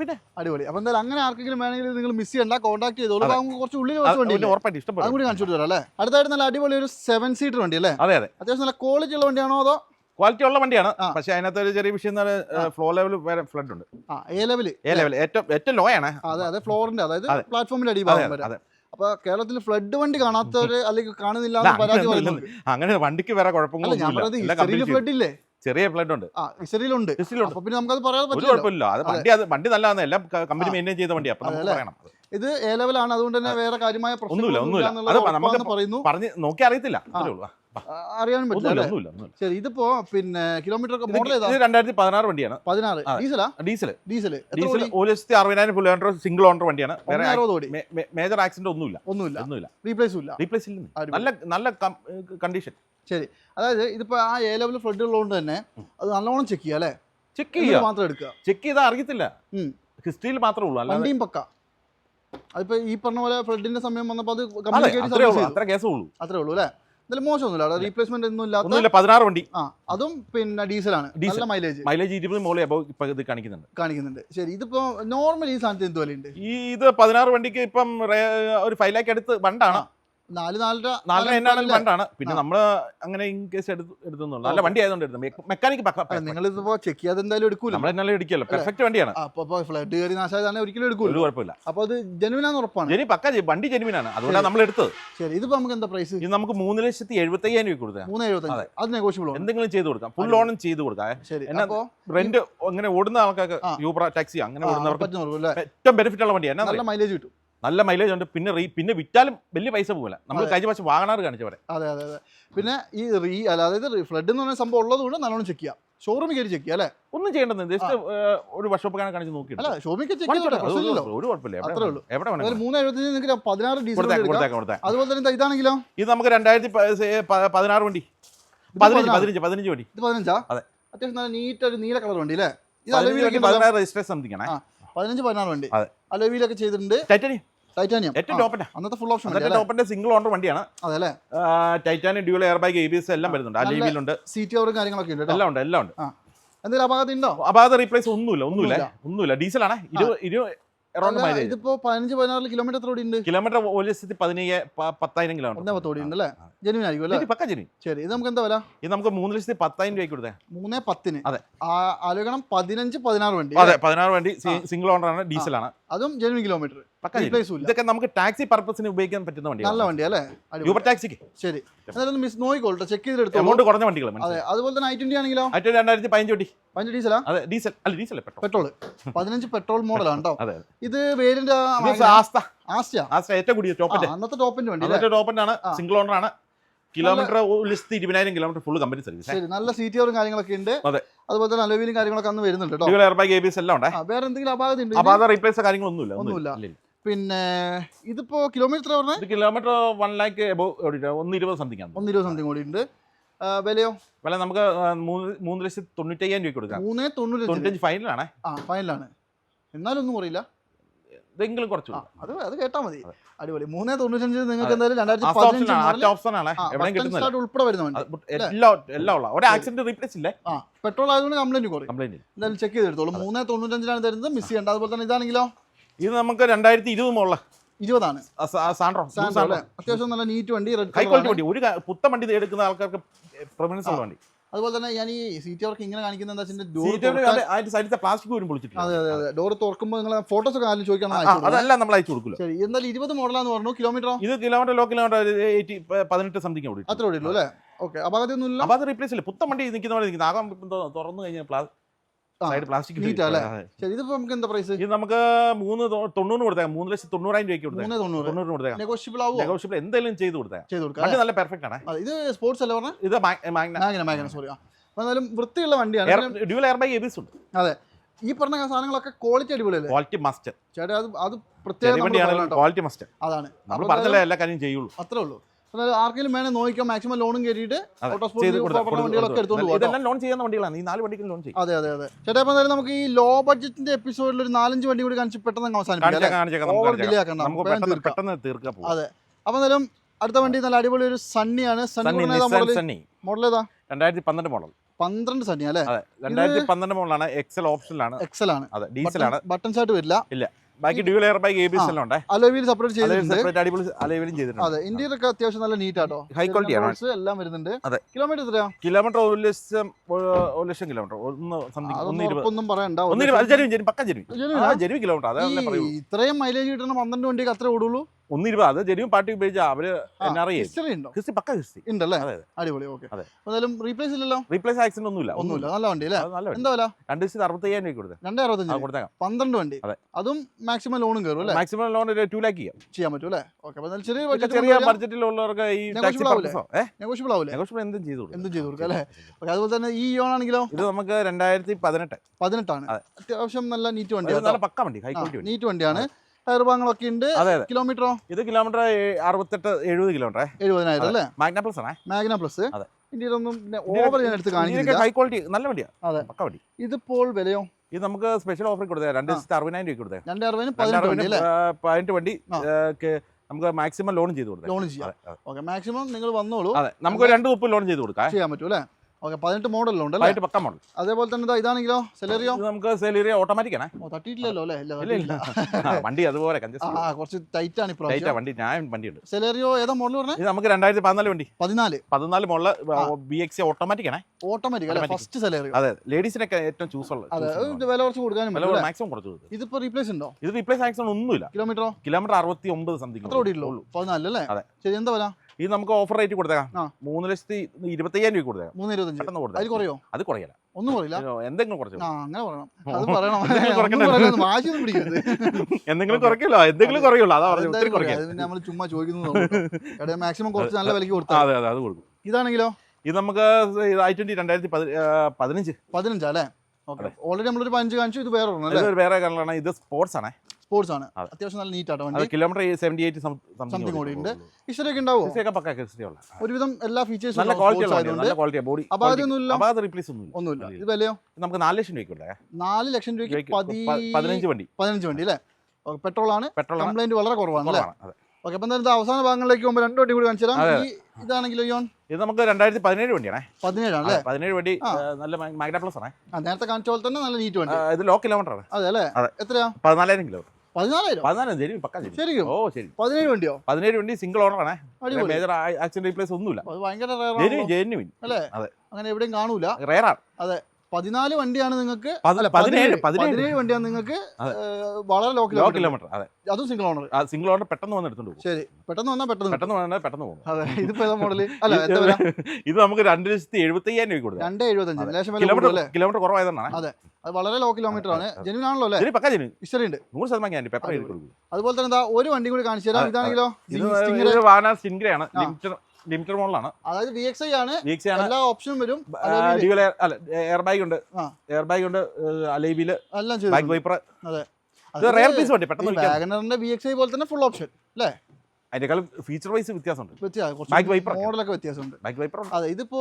പിന്നെ അടിപൊളി. അപ്പൊ എന്തായാലും അങ്ങനെ ആർക്കെങ്കിലും വേണമെങ്കിൽ നിങ്ങൾ മിസ് ചെയ്യണ്ട. കോൺടാക്ട് ചെയ്തോളൂ. നമുക്ക് കുറച്ച് ഉള്ളിൽ കുറച്ച് വണ്ടി ഉറപ്പായിട്ട് ഇഷ്ടപ്പെടും കൂടി കാണിച്ചു തരാം അല്ലേ? അടുത്തായിട്ട് നല്ല അടിപൊളി ഒരു സെവൻ സീറ്റർ വണ്ടി അല്ലേ? അതെ അതെ. അത്യാവശ്യം നല്ല ക്വാളിറ്റി ഉള്ള വണ്ടിയാണോ അതോ? ക്വാളിറ്റി ഉള്ള വണ്ടിയാണ്. പക്ഷേ അതിനകത്ത് ഒരു ചെറിയ വിഷയം ഫ്ലോ ലെവൽ വേറെ ഫ്ലഡ് ഉണ്ട്. എ ലെവൽ എ ലെവൽ ഏറ്റവും ഏറ്റവും ലോ ആണ്. അതെ അതെ ഫ്ലോറിന്റെ അതായത് പ്ലാറ്റ്ഫോമിൽ പ്ലാറ്റ്ഫോമിന്റെ അടിഭാഗം അതെ അപ്പൊ കേരളത്തിൽ ഫ്ലഡ് വണ്ടി കാണാത്തവര് അല്ലെങ്കിൽ കാണുന്നില്ല പരാതി അങ്ങനെ വണ്ടിക്ക് വേറെ കുഴപ്പമില്ല ഫ്ലഡ് ഇല്ലേ. ചെറിയ പ്ലാന്റ് ഉണ്ട്. അപ്പൊ പിന്നെ നമുക്കത് പറയാൻ പറ്റില്ല അത് വണ്ടി അത് വണ്ടി നല്ലതാണ്. എല്ലാം കമ്പനി. മെയിന്റെയിൻ ചെയ്ത വണ്ടി അപ്പൊ നമുക്ക് പറയണം ഇത് എ ലെവലാണ് അതുകൊണ്ട് തന്നെ വേറെ കാര്യമായ ഒന്നുമില്ല, ഒന്നുമില്ല. നമുക്ക് പറയുന്നു. പറഞ്ഞ് നോക്കി അറിയത്തില്ല. അറിയാൻ പറ്റില്ല ശരി ഇതിപ്പോ പിന്നെ കിലോമീറ്റർ ഒക്കെ മോഡൽ ഏതാ? രണ്ടായിരത്തി പതിനാറ് വണ്ടിയാണ്. പതിനാറ്. ഡീസലാ? ഡീസൽ ഡീസൽ ഡീസൽ ഒരു ലക്ഷത്തി അറുപതിനായിരം കിലോമീറ്റർ സിംഗിൾ ഓണർ വണ്ടിയാണ്. വേറെ മേജർ ആക്സിഡന്റ് ഒന്നുമില്ല. ഒന്നുമില്ല. ഒന്നുമില്ല. റീപ്ലേസും ഇല്ല. റീപ്ലേസ് ഇല്ല. നല്ല നല്ല കണ്ടീഷൻ അതായത് ഇതിപ്പോ ആ എ ലെവൽ ഫ്ലഡ് ഉള്ളതുകൊണ്ട് തന്നെ അത് നല്ലോണം ചെക്ക് ചെയ്യാം അല്ലേ? ചെക്ക് ചെയ്യുക. മാത്രം എടുക്കുക. ചെക്ക് ചെയ്താൽ അറിയത്തില്ല. ഹിസ്റ്ററിയിൽ മാത്രമേ ഉള്ളൂ. വണ്ടിയും പക്ക. അതിപ്പോ ഈ പറഞ്ഞ പോലെ ഫ്ലഡിന്റെ സമയം വന്നപ്പോൾ അത് അത്രേ കേസേ ഉള്ളൂ. അത്രേ ഉള്ളൂ. അല്ലേ? എന്തായാലും മോശമൊന്നുമില്ല. റീപ്ലേസ്മെന്റ് ഒന്നും ഇല്ലാത്ത പതിനാറ് വണ്ടി. ആ അതും പിന്നെ ഡീസലാണ്. ഡീസൽ. മൈലേജ് മൈലേജ് ഇരുപത് ഇപ്പൊ ഇത് കാണിക്കുന്നുണ്ട്. കാണിക്കുന്നുണ്ട്. ശരി ഇതിപ്പോ നോർമൽ ഈ സാധനത്തിന് എന്ത് വിലയുണ്ട്? ഈ ഇത് പതിനാറ് വണ്ടിക്ക് ഇപ്പം ഒരു ഫൈവ് ലാക്ക് അടുത്ത് വണ്ടാണ്. നാല് നാലര നാലര നാലേ എന്നാണെങ്കിൽ പിന്നെ നമ്മൾ നമ്മൾ അങ്ങനെ ഇൻ കേസ് എടുത്ത് നല്ല വണ്ടി ആയതുകൊണ്ട് എടുത്തു. മെക്കാനിക് നിങ്ങൾ ഇതിപ്പോ ചെക്ക് ചെയ്യാതെ എന്തായാലും എടുക്കൂല. നമ്മൾ എന്നാലും എടുക്കില്ല പെർഫെക്റ്റ് വണ്ടിയാണ്. അപ്പൊ ഫ്ലഡ് കയറി നാശമായതാണ് ഒരിക്കലും ഒരു എടുക്കൂല കുഴപ്പമില്ല. അപ്പൊ അത് ജനുവിനാന്ന് ഉറപ്പാണ്. ജെനി പക്ക വണ്ടി ജെനുവിനാണ് അതുകൊണ്ടാണ് നമ്മൾ എടുത്തത്. ശരി. ഇതിപ്പോ നമുക്ക് എന്താ പ്രൈസ് ഇത് നമുക്ക് മൂന്ന് ലക്ഷത്തി എഴുപത്തി അയ്യായിരം രൂപ കൊടുക്കാം മൂന്ന് എഴുപത്തഞ്ച് അത്. നെഗോഷ്യബിൾ എന്തെങ്കിലും ചെയ്ത് കൊടുക്കാം. ഫുൾ. ലോണും ചെയ്ത് കൊടുക്കാം. ശരി. റെന്റ് അങ്ങനെ ഓടുന്ന ആൾക്കാർക്ക് യൂബ്ര ടാക്സി അങ്ങനെ ഓടുന്നവർക്ക് ഏറ്റവും ബെനിഫിറ്റ് ഉള്ള വണ്ടിയാണ് നല്ല മൈലേജ് കിട്ടും. നല്ല മൈലേജ് ഉണ്ട്. പിന്നെ റീ പിന്നെ വിറ്റാലും വലിയ പൈസ പോകില്ല നമ്മൾ. കഴിഞ്ഞ പ്രാവശ്യം വാഗണാർ കാണിച്ചവരെ അതെ അതെ അതെ. പിന്നെ ഈ റീ അല്ല അതായത് ഫ്ലഡ് എന്ന് പറയുന്ന സംഭവം ഉള്ളത് കൊണ്ട് നല്ലോണം ചെക്ക് ചെയ്യാം. ഷോറൂമിൽ കയറി ചെക്ക് ചെയ്യാം അല്ലേ? ഒന്നും ചെയ്യേണ്ടത് ജസ്റ്റ് ഒരു വർഷോപ്പ് കാണിച്ച് നോക്കി അല്ല ഷോമിക്ക് ചെക്ക് ഒരു കുഴപ്പമില്ല. അത്രേ ഉള്ളൂ. എവിടെ വേണം മൂന്ന് എഴുപത്തഞ്ച് നിങ്ങൾക്ക് പതിനാറ് ഡീസൽ അതുപോലെ തന്നെ ഇതാണെങ്കിലോ? ഇത് നമുക്ക് രണ്ടായിരത്തി പതിനാറ് വണ്ടി. പതിനഞ്ച്. പതിനഞ്ച് പതിനഞ്ച് വണ്ടി. ഇത് പതിനഞ്ചാ? അതെ. അത്യാവശ്യം നല്ല നീറ്റ് ഒരു നീല കളർ വണ്ടി അല്ലേ? ഇത് പതിനാറ് രജിസ്ട്രേഷൻ സംതിങ് പതിനഞ്ച് പതിനാറ് വണ്ടി. അലോവിയിലൊക്കെ ചെയ്തിട്ടുണ്ട്. ടൈറ്റാനിയം ടൈറ്റാനിയം ഏറ്റവും ടോപ്പിന്റെ അന്നത്തെ ഫുൾ ഓപ്ഷൻ ടോപ്പന്റെ സിംഗിൾ ഓണർ വണ്ടിയാണ്. അതെ titanium dual air bag A B S എല്ലാം വരുന്നുണ്ട്. അലീവിലുണ്ട് സീറ്റ് കവറും കാര്യങ്ങളൊക്കെ ഉണ്ട് എല്ലാം ഉണ്ട് എല്ലാം ഉണ്ട്. എന്തെങ്കിലും ഉണ്ടോ? അപ്പൊ അത് റീപ്ലേസ് ഒന്നുമില്ല. ഒന്നുമില്ല. ഒന്നുമില്ല. ഡീസലാണ് ഇതിപ്പോ പതിനഞ്ച് പതിനാറ് കിലോമീറ്റർ ഓടി ഉണ്ട് കിലോമീറ്റർ ഒരു ലക്ഷത്തി പതിനയ്യ പത്തായിരം കിലോമീറ്റർ ഓടി ഉണ്ട് അല്ലേ? ജെനുവിൻ ആയിരിക്കും അല്ലേ? ഇത് പക്ക ജെനുവിൻ ശരി ഇത് നമുക്ക് എന്താ വില? ഇത് നമുക്ക് മൂന്ന് ലക്ഷത്തി പത്തായിരം രൂപയ്ക്ക് കൊടുത്തേ. മൂന്നേ പത്തിന്. അതെ. ആ- ആലോചിക്കണം. പതിനഞ്ച് പതിനാറ് വണ്ടി അതെ പതിനാറ് വണ്ടി സിംഗിൾ ഓണർ ആണ് ഡീസലാണ് അതും ജെനുവിൻ കിലോമീറ്റർ ഇതൊക്കെ നമുക്ക് ടാക്സി പർപ്പസിന് ഉപയോഗിക്കാൻ പറ്റുന്ന വണ്ടി നല്ല വണ്ടി അല്ലേ? യൂബർ ടാക്സിക്ക് ശരി. എന്നാലും മിസ് നോയിക്കോളട്ടെ ചെക്ക് ചെയ്തെടുത്ത് എമൗണ്ട് കുറഞ്ഞ വണ്ടികൾ അതെ. അതുപോലെ തന്നെ ഐ ട്വന്റി ആണെങ്കിലോ? ഐ ട്വന്റി രണ്ടായിരത്തി പതിനഞ്ച് വണ്ടി. പതിനഞ്ച് ഡീസലാ അതെ ഡീസൽ അല്ല ഡീസൽ പെട്രോൾ? പതിനഞ്ച് പെട്രോൾ മോഡലാണ് കേട്ടോ. ഇത് വേരിന്റെ ആസ്ത. ആസ്റ്റ ആസ്ത ഏറ്റവും കൂടിയ ടോപ്പിന്റെ. അന്നത്തെ ടോപ്പിന്റെ വണ്ടി ടോപ്പിന്റെ ആണ്. സിംഗിൾ ഓണർ ആണ്. കിലോമീറ്റർ ഒരു ലക്ഷത്തി ഇരുപതിനായിരം കിലോമീറ്റർ ഫുൾ കമ്പനി സർവീസ് ശരി നല്ല സീറ്റുകളും കാര്യങ്ങളൊക്കെ ഉണ്ട്. അതെ. അതുപോലെ തന്നെ അലോവിയിലും കാര്യങ്ങളൊക്കെ അന്ന് വരുന്നുണ്ട് കേട്ടോ. Air bag A B S എല്ലാം ഉണ്ട്? വേറെ എന്തെങ്കിലും അപാകത ഉണ്ട് അപ്പൊ അത് റീപ്ലേസ് കാര്യങ്ങളൊന്നുമില്ല ഒന്നുമില്ല. പിന്നെ ഇതിപ്പോ കിലോമീറ്റർ പറഞ്ഞ? ഇത് കിലോമീറ്റർ വൺ ലാക്ക് ഒന്ന് ഇരുപത് സംതിങ് ആണ്. ഒന്ന് ഇരുപത് സംതിങ് കൂടി ഉണ്ട് വിലയോ? വില നമുക്ക് മൂന്ന് ലക്ഷത്തി തൊണ്ണൂറ്റയ്യായിരം രൂപ കൊടുക്കാം. മൂന്നേ തൊണ്ണൂറ്റഞ്ച് ഫൈനലാണ് ആ ഫൈനലാണ് എന്നാലും ഒന്നും കുറയില്ല. ഇതെങ്കിലും കുറച്ച് അത് അത് കേട്ടാ മതി. അടിപൊളി. മൂന്നേ തൊണ്ണൂറ്റഞ്ച് നിങ്ങൾക്ക് എന്തായാലും രണ്ടായിരത്തി ഉൾപ്പെടെ വരുന്ന ഒരു ആക്സിഡന്റ് റീപ്ലേസ് ഇല്ലേ? പെട്രോൾ ആയതുകൊണ്ട് കംപ്ലൈന്റ് കുറയും. കംപ്ലൈന്റ് എന്തായാലും ചെക്ക് ചെയ്തെടുത്തോളൂ. മൂന്നേ തൊണ്ണൂറ്റഞ്ചിലാണ് തരുന്നത്. മിസ് ചെയ്യേണ്ട. അതുപോലെ തന്നെ ഇതാണെങ്കിലോ? ഇത് നമുക്ക് രണ്ടായിരത്തി ഇരുപത് മുകളിൽ ഇരുപതാണ്. അത്യാവശ്യം നല്ല നീറ്റ് വണ്ടി റെഡ് ഹൈ ക്വാളിറ്റി വണ്ടി. ഒരു പുത്തൻ വണ്ടി എടുക്കുന്ന ആൾക്കാർക്ക് പ്രൊമിനൻസ് ഉള്ള വണ്ടി. അതുപോലെ തന്നെ ഞാൻ ഈ സീറ്റ് വർക്ക് ഇങ്ങനെ കാണിക്കുന്നത് എന്താ വെച്ചാൽ ഡോർ സൈഡിലത്തെ പ്ലാസ്റ്റിക് പോലും പൊളിച്ചിട്ടില്ല. അതെ അതെ അതെ. ഡോർ തുറക്കുമ്പോൾ നിങ്ങൾ ഫോട്ടോസ് ഒക്കെ ആരും ചോദിക്കണം അതെല്ലാം നമ്മൾ അയച്ചു കൊടുക്കില്ല ശരി എന്നാൽ ഇരുപത് മോഡലാന്ന് പറഞ്ഞു. കിലോമീറ്ററോ ഇത് കിലോമീറ്റർ ലോ കിലോമീറ്റർ എയ്റ്റി പതിനെട്ട് സംതിങ് ഓടി അത്ര ഉള്ളൂ അല്ലേ? ഓക്കെ അപകടമൊന്നും ഇല്ല. അപ്പൊ അത് റീപ്ലേസ് ഇല്ല. പുത്തൻ വണ്ടി നിൽക്കുന്ന പോലെ നിൽക്കുന്നത് ആകാൻ തുറന്നു കഴിഞ്ഞാൽ ആ, സൈഡ് പ്ലാസ്റ്റിക്? ശരി ഇതിപ്പോ നമുക്ക് എന്താ പ്രൈസ് ഇത് നമുക്ക് മൂന്ന് തൊണ്ണൂറ് കൊടുത്തേക്കാം. മൂന്ന് ലക്ഷത്തി തൊണ്ണൂറായിരം രൂപയ്ക്ക് കൊടുത്തേക്കാം. തൊണ്ണൂറ്. കൊടുത്തേക്കാം. നെഗോഷ്യബിൾ ആവുമോ നെഗോഷ്യബിൾ എന്തെങ്കിലും ചെയ്ത് കൊടുത്തേക്കാം. ചെയ്ത് കൊടുക്കാം നല്ല പെർഫെക്റ്റ് ആണ്. ഇത് സ്പോർട്സ് അല്ലേ പറഞ്ഞത് ഇത് മാഗ്ന മാഗന സോറി ആ. വൃത്തിയുള്ള വണ്ടിയാണ്. ഡ്യൂൽ എയർ ബാഗ് എബിസ് ഉണ്ട്. ഈ പറഞ്ഞ സാധനങ്ങളൊക്കെ ക്വാളിറ്റി അടിപൊളിയല്ലേ? ക്വാളിറ്റി മസ്റ്റ് ചേട്ടാ അത് അത് പ്രത്യേക. ക്വാളിറ്റി മസ്റ്റ് അതാണ്. നമ്മൾ പറഞ്ഞല്ലേ എല്ലാ കാര്യം ചെയ്യുള്ളൂ. അത്രേ ഉള്ളൂ. ആർക്കെങ്കിലും വേണേ നോക്കിക്കാം മാക്സിമം ലോണും കയറിയിട്ട് വണ്ടികളൊക്കെ എടുത്തോണ്ട് കൊടുത്ത് പോകാം ഇതെല്ലാം ലോൺ ചെയ്യുന്ന വണ്ടികളാണ്. ഈ നാല് വണ്ടികൾ ലോൺ ചെയ്യും. അതെ അതെ അതെ. ചേട്ടാ അപ്പൊ എന്തായാലും നമുക്ക് ഈ ലോ ബഡ്ജറ്റിന്റെ എപ്പിസോഡിൽ ഒരു നാലഞ്ച് വണ്ടി കൂടി കാണിച്ച് പെട്ടെന്ന് അവസാനിപ്പിക്കാം അതെ. അപ്പൊ എന്തായാലും അടുത്ത വണ്ടി നല്ല അടിപൊളി ഒരു സണ്ണിയാണ് സണ്ണി മോഡൽ ഏതാ? രണ്ടായിരത്തി പന്ത്രണ്ട് മോഡൽ പന്ത്രണ്ട് സണ്ണി അല്ലേ? രണ്ടായിരത്തി പന്ത്രണ്ട് മോഡലാണ് എക്സൽ ഓപ്ഷനിലാണ് എക്സൽ ആണ്. അതെ ഡീസലാണ് ബട്ടൺ ആയിട്ട് വരില്ല. ബാക്കി dual air bike A B S ഉണ്ട്? അലോവിയിൽ സെപ്പറേറ്റ് ചെയ്തിട്ടുണ്ട്. സെപ്പറേറ്റ് അടിപൊളി അലവിലും ചെയ്തിട്ടുണ്ട്. അതെ ഇന്ത്യയിൽ ഒക്കെ അത്യാവശ്യം നല്ല നീറ്റ് ആട്ടോ. ഹൈ ക്വാളിറ്റി ആണ്. എല്ലാം വരുന്നുണ്ട്. അതെ. കിലോമീറ്റർ എത്രയാ? കിലോമീറ്റർ ഒരു ലക്ഷം ഒരു ലക്ഷം കിലോമീറ്റർ ഒന്ന് സംതിങ് ഒന്ന് ഇരുപത്. ഒന്നും പറയണ്ട. ഒന്ന് ഇരുപത്. ജനുവൻ ജനുവൻ പക്ക ജനുവൻ ജനുവൻ കിലോമീറ്റർ അതല്ലേ ഇത്രയും മൈലേജ് കിട്ടുന്ന പന്ത്രണ്ട് വണ്ടിക്ക് അത്രേ ഓടുള്ളൂ? ഒന്ന് ഇരുപത് അത് ജനുവൻ പാർട്ടി ഉപയോഗിച്ചാൽ അവർ എൻ ആർ ഐ ഹിസ്റ്ററി ഉണ്ടോ? ഹിസ്റ്ററി പക്ക ഹിസ്റ്ററി ഉണ്ടല്ലേ? അതെ അടിപൊളി ഓക്കെ. അതെ. എന്തായാലും റീപ്ലേസ് ഇല്ലല്ലോ? റീപ്ലേസ് ആക്സിഡന്റ് ഒന്നുമില്ല. ഒന്നുമില്ല. നല്ല വണ്ടി അല്ലേ? നല്ല വണ്ടി. എന്താ വില? രണ്ട് ലക്ഷത്തി അറുപത്തി അയ്യായിരം രൂപ കൊടുത്തേ. രണ്ടേ അറുപത്തഞ്ച് കൊടുത്തേക്കാം. പന്ത്രണ്ട് വണ്ടി. അതെ. അതും മാക്സിമം ലോണും കയറും അല്ലേ? മാക്സിമം ലോൺ ഒരു ടു ലാക്ക് ചെയ്യാം. ചെയ്യാൻ പറ്റും അല്ലേ? ഓക്കെ ചെറിയ ചെറിയ ബഡ്ജറ്റിലുള്ളവർക്ക് ഈ നെഗോഷ്യബിൾ ആവില്ലേ നെഗോഷ്യബിൾ എന്തും ചെയ്തു എന്തും ചെയ്ത് കൊടുക്കാം അല്ലേ? ഓക്കെ അതുപോലെ തന്നെ ഈ ഇയോൺ ആണെങ്കിലോ? ഇത് നമുക്ക് രണ്ടായിരത്തി പതിനെട്ട്. പതിനെട്ടാണ്. അത്യാവശ്യം നല്ല നീറ്റ് വണ്ടി നല്ല പക്ക വണ്ടി ഹൈ ക്വാളിറ്റി വണ്ടി. നീറ്റ് വണ്ടിയാണ്. ടയർ ഭാഗങ്ങളൊക്കെ ഉണ്ട്. കിലോമീറ്ററോ? ഇത് കിലോമീറ്റർ അറുപത്തെട്ട് എഴുപത് കിലോമീറ്റർ എഴുപതിനായിരം അല്ലേ? മാഗ്ന പ്ലസ് ആണേ. മാഗ്ന പ്ലസ് അതെ. ഇന്ത്യയിലൊന്നും ഓവർ ഞാൻ എടുത്ത് കാണിക്കുന്നില്ല ഹൈ ക്വാളിറ്റി നല്ല വണ്ടിയാണ് അതെ. പക്ക വണ്ടി. ഇതിപ്പോൾ വിലയോ? ഇത് നമുക്ക് സ്പെഷ്യൽ ഓഫർ കൊടുത്തേ. രണ്ട് ലക്ഷത്തി അറുപതിനായിരം രൂപ കൊടുത്തേ. രണ്ടേ രണ്ട് പതിനെട്ട് വണ്ടി അറുപതിന് പതിനെട്ട് വണ്ടി നമുക്ക് മാക്സിമം ലോൺ ചെയ്ത് കൊടുക്കാം ലോൺ ചെയ്യാം. ഓക്കെ മാക്സിമം നിങ്ങൾ വന്നോളൂ. അതെ നമുക്ക് രണ്ട് മുപ്പ് ലോൺ ചെയ്ത് കൊടുക്കാം. ചെയ്യാൻ പറ്റും അല്ലേ? ഓക്കെ പതിനെട്ട് മോഡലുണ്ട് അല്ലേ? ഫ്ലൈറ്റ് പക്ക മോഡൽ. അതേപോലെ തന്നെ ഇതാ ഇതാണെങ്കിലോ? സെലറിയോ? നമുക്ക് സെലീറിയ ഓട്ടോമാറ്റിക് ആണ് ഓ തട്ടിയിട്ടില്ലല്ലോ അല്ലേ? ഇല്ല ഇല്ല വണ്ടി അതുപോലെ കുറച്ച് ടൈറ്റ് ആണ് ഇപ്രാവശ്യം വണ്ടി ഞാൻ വണ്ടിയുണ്ട്. സെലറിയോ ഏതാ മോഡൽ പറഞ്ഞത് ഇത് നമുക്ക് രണ്ടായിരത്തി പതിനാല് വണ്ടി. പതിനാല്. പതിനാല് മോഡൽ ബി എക്സ് ഓട്ടോമാറ്റിക് ആണ് ഓട്ടോമാറ്റിക് അല്ലേ? First Celerio. അതെ ലേഡീസിനൊക്കെ ഏറ്റവും ചൂസ് ഉള്ളത് വില കുറച്ച് കൊടുക്കാനും വില മാക്സിമം കുറച്ച് കൊടുക്കും. ഇതിപ്പോ റീപ്ലേസ് ഉണ്ടോ? ഇത് റീപ്ലേസ് ആക്ഷൻ ഒന്നുമില്ല. കിലോമീറ്ററോ കിലോമീറ്റർ അറുപത്തി ഒമ്പത് സംതിങ് പതിനാല് അല്ലേ? അതെ. ശരി എന്താ വില? ഇത് നമുക്ക് ഓഫർ റേറ്റ് കൊടുത്തേക്കാം. മൂന്ന് ലക്ഷത്തി ഇരുപത്തയ്യായിരം രൂപ കൊടുത്തേക്കാം. മൂന്ന് ഇരുപത്തഞ്ച്. കുറയോ? അത് കുറയല്ല. ഒന്നും കുറയില്ല. എന്തെങ്കിലും കുറച്ചു അങ്ങനെ പറയണം. അത് പറയണം? വാശിയൊന്നും പിടിക്കരുത്. എന്തെങ്കിലും കുറയ്ക്കല്ലോ എന്തെങ്കിലും കുറയുള്ളൂ. അതാ പറഞ്ഞു ഒത്തിരി കുറയ്ക്കാം. നമ്മൾ ചുമ്മാ ചോദിക്കുന്നത് മാക്സിമം കുറച്ച് നല്ല വിലക്ക് കൊടുത്താൽ അതെ അതെ അത് കൊടുക്കും. ഇതാണെങ്കിലോ? ഇത് നമുക്ക് ഐ ട്വന്റി രണ്ടായിരത്തി പതിനഞ്ച്. പതിനഞ്ചാ അല്ലേ? ഓക്കെ. ഓൾറെഡി നമ്മളൊരു പതിനഞ്ച് കാണിച്ചു ഇത് വേറെ വേറെ കളറാണ്. ഇത് സ്പോർട്സ് ആണ്. സ്പോർട്സ് ആണ് അതെ. അത്യാവശ്യം നല്ല നീറ്റ് ആട്ടോ വണ്ടി. കിലോമീറ്റർ സെവന്റി എയ്റ്റ് സംതിങ് കൂടി ഉണ്ട്. ഉണ്ടാവോ? ഒക്കെ പക്ക ഹിസ്റ്ററി ഉള്ള. ഒരുവിധം എല്ലാ ഫീച്ചേഴ്സും നല്ല ക്വാളിറ്റി ആയതുകൊണ്ട് ബോഡി റീപ്ലേസ് ഒന്നുമില്ല. ഒന്നുമില്ല. ഇത് വിലയോ? നമുക്ക് നാല് ലക്ഷം രൂപയ്ക്ക് കൊടുക്കാം നാല് ലക്ഷം രൂപയ്ക്ക് പതി പതിനഞ്ച് വണ്ടി. പതിനഞ്ച് വണ്ടി അല്ലേ? പെട്രോൾ ആണ് പെട്രോൾ കംപ്ലൈന്റ് വളരെ കുറവാണ് അല്ലേ. ഓക്കെ അപ്പം എന്തായാലും അവസാന ഭാഗങ്ങളിലേക്ക് പോകുമ്പോൾ രണ്ട് വണ്ടി കൂടി കാണിച്ചു തരാം. ഇതാണെങ്കിലോ യോൺ ഇത് നമുക്ക് രണ്ടായിരത്തി പതിനേഴ് വണ്ടിയാണേ. പതിനേഴാണ് അല്ലേ? പതിനേഴ് വണ്ടി നല്ല മാഗ്ന പ്ലസ് ആണ് നേരത്തെ കാണിച്ച പോലെ തന്നെ നല്ല നീറ്റ് വണ്ടി. ഇത് ലോ കിലോമീറ്റർ ആണ്. അതെ അല്ലേ. എത്രയാ? പതിനാലായിരം കിലോ. പതിനാലായിരം? പതിനാലായിരം ശരി പക്കാ ശരി ശരിക്കും? ഓ ശരി. പതിനേഴ് വണ്ടിയോ? പതിനേഴ് വണ്ടി സിംഗിൾ ഓണർ ആണേ. മേജർ ആക്സിഡന്റ് റീപ്ലേസ് ഒന്നുമില്ല. അത് ഭയങ്കര. അല്ലേ? അതെ. അങ്ങനെ എവിടെയും കാണൂല. റേറാണ് ആണ്. പതിനാല് വണ്ടിയാണ് നിങ്ങൾക്ക് പതിനേഴ് വണ്ടിയാണ് നിങ്ങൾക്ക് വളരെ ലോ കിലോമീറ്റർ കിലോമീറ്റർ അതെ. അതും സിംഗിൾ ഓണർ സിംഗിൾ ഓണർ പെട്ടെന്ന് വന്ന് എടുത്തോണ്ട് പോകും. ശരി. പെട്ടെന്ന് വന്നാൽ പെട്ടെന്ന് പെട്ടെന്ന് വന്നാൽ പെട്ടെന്ന് പോകും. അതെ ഇതിപ്പോ ഏതാ മോഡൽ അല്ല ഇത് നമുക്ക് രണ്ട് ലക്ഷത്തി എഴുപത്തി അയ്യായിരം രൂപ കൊടുക്കും. രണ്ട് എഴുപത്തഞ്ച്. വില കിലോമീറ്റർ കുറവായതാണ് അതെ. അത് വളരെ ലോ കിലോമീറ്റർ ആണ്. ജെനുവിൻ ആണല്ലോ അല്ലേ? ഹിസ്റ്ററി ഉണ്ട് നൂറ് ശതമാനം ഞാൻ പേപ്പർ എഴുതി കൊടുക്കും. അതുപോലെ തന്നെ എന്താ ഒരു വണ്ടി കൂടി കാണിച്ചു തരാം. ഇതാണെങ്കിലോ? ഇത് വാഹന സ്റ്റിൻഗ്രയാണ് ലിമിറ്റർ മോഡലാണ് അതായത് വി എക്സ് ഐ ആണ്. വീക്സി ആണ്. എല്ലാ ഓപ്ഷനും വരും. ഡ്യുവൽ അല്ല എയർ ബാഗ് ഉണ്ട്. എയർ ബാഗ് ഉണ്ട് അലൈവിൽ എല്ലാം ബാക്ക് ചെയ്തു വൈപ്പർ അതെ. ഇത് റയർ പീസ് വണ്ടി പെട്ടെന്ന് വാഗനറിന്റെ വി എക്സ് ഐ പോലെ തന്നെ ഫുൾ ഓപ്ഷൻ അതിനേക്കാളും ഫീച്ചർ വൈസ് വ്യത്യാസമുണ്ട്. wiper ഒക്കെ. മോഡലൊക്കെ വ്യത്യാസമുണ്ട്. ബാക്ക് വൈപ്പർ അതെ ഇതിപ്പോ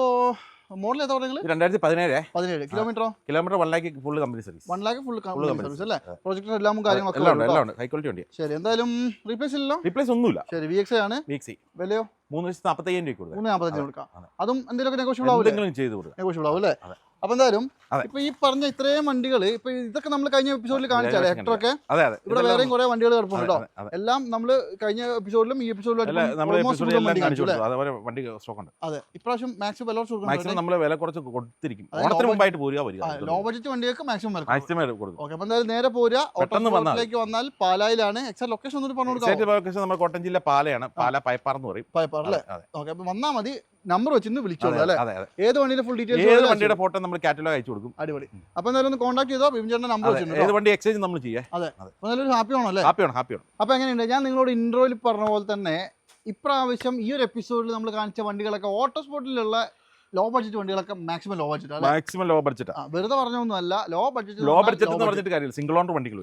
മോഡൽ ഏതാ പറയുന്നത് രണ്ടായിരത്തി പതിനേഴ്. പതിനേഴ്. കിലോമീറ്ററോ kilometre one lakh full company service one lakh full company service അല്ലേ. പ്രൊജക്ടർ എല്ലാം കാര്യങ്ങളൊക്കെ എല്ലാം ഉണ്ട് എല്ലാം ഉണ്ട്. ഹൈ ക്വാളിറ്റി വണ്ടി ശരി എന്തായാലും റീപ്ലേസ് ഇല്ലല്ലോ? റീപ്ലേസ് ഒന്നുമില്ല. ശരി വി എക്സ് ആണ്. വീക്സി വിലയോ? മൂന്ന് ലക്ഷത്തി നാൽപ്പത്തയ്യായിരം രൂപ കൊടുക്കാം മൂന്ന് നാൽപ്പത്തഞ്ച് കൊടുക്കാം അതും എന്തെങ്കിലും നെഗോഷ്യബിൾ ആവും ചെയ്ത് കൊടുക്കുക നെഗോഷ്യബിൾ ആവും അല്ലേ. അപ്പൊ എന്തായാലും. ഇപ്പൊ ഈ പറഞ്ഞ ഇത്രയും വണ്ടികൾ ഇപ്പൊ ഇതൊക്കെ നമ്മൾ കഴിഞ്ഞ എപ്പിസോഡിൽ കാണിച്ചാലേ ഹെക്ടറൊക്കെ ഇവിടെ വേറെയും കുറെ വണ്ടികൾ കിടപ്പുണ്ട് കേട്ടോ. എല്ലാം നമ്മൾ കഴിഞ്ഞ എപ്പിസോഡിലും ഈ എപ്പിസോഡിലും അതെ. ഇപ്രാവശ്യം മാക്സിമം വില കുറച്ച് മാക്സിമം നമ്മൾ വില കുറച്ച് കൊടുത്തിരിക്കും. ഓണത്തിന് മുമ്പായിട്ട് പോരുക ലോ ബഡ്ജറ്റ് വണ്ടികൾക്ക് മാക്സിമം മാക്സിമം വില കൊടുക്കും. ഓക്കെ അപ്പൊ എന്തായാലും നേരെ പോരുക. ഓട്ടോയിലേക്ക് വന്നാൽ പാലായിലാണ്. എക്സാക്ട് ലൊക്കേഷൻ ഒന്നും പറഞ്ഞു കൊടുക്കാം ലൊക്കേഷൻ കോട്ടയം ജില്ല പാലയാണ്. പാല പയപ്പാർ എന്ന് പറയും. പയപ്പാർ അല്ലേ? ഓക്കെ അപ്പൊ വന്നാൽ മതി. നമ്പർ വെച്ച് ഇന്ന് വിളിച്ചോളൂ അതെ അല്ലേ? അതെ അതെ. ഏത് വണ്ടിയുടെ ഫുൾ ഡീറ്റെയിൽസ് ഏത് വണ്ടിയുടെ ഫോട്ടോ നമ്മൾ കാറ്റലോഗ് അയച്ചു കൊടുക്കും. അടിപൊളി. അപ്പൊ എന്തായാലും ഒന്ന് കോൺടാക്ട് ചെയ്തോ? ബിബിൻ ചേട്ടന്റെ നമ്പർ അതെ, വെച്ചിട്ടുണ്ട് ഏത് വണ്ടി എക്സ്ചേഞ്ച് നമ്മൾ ചെയ്യേ? അപ്പൊ എന്തായാലും ഹാപ്പി ആണോ അല്ലേ? ഹാപ്പിയാണ് ഹാപ്പിയാണ് അപ്പൊ എങ്ങനെയുണ്ട്? ഞാൻ നിങ്ങളോട് ഇൻട്രോയിൽ പറഞ്ഞ പോലെ തന്നെ ഇപ്രാവശ്യം ഈ ഒരു എപ്പിസോഡിൽ നമ്മൾ കാണിച്ച വണ്ടികളൊക്കെ ഓട്ടോ സ്പോട്ടിലുള്ള ലോ ബഡ്ജറ്റ് വണ്ടികളൊക്കെ maximum low budget maximum low budget വെറുതെ പറഞ്ഞൊന്നും അല്ല. ലോ ബഡ്ജറ്റ് ലോ ബഡ്ജറ്റ് എന്ന് പറഞ്ഞിട്ട് കാര്യമില്ല. സിംഗിൾ ഓണർ വണ്ടികൾ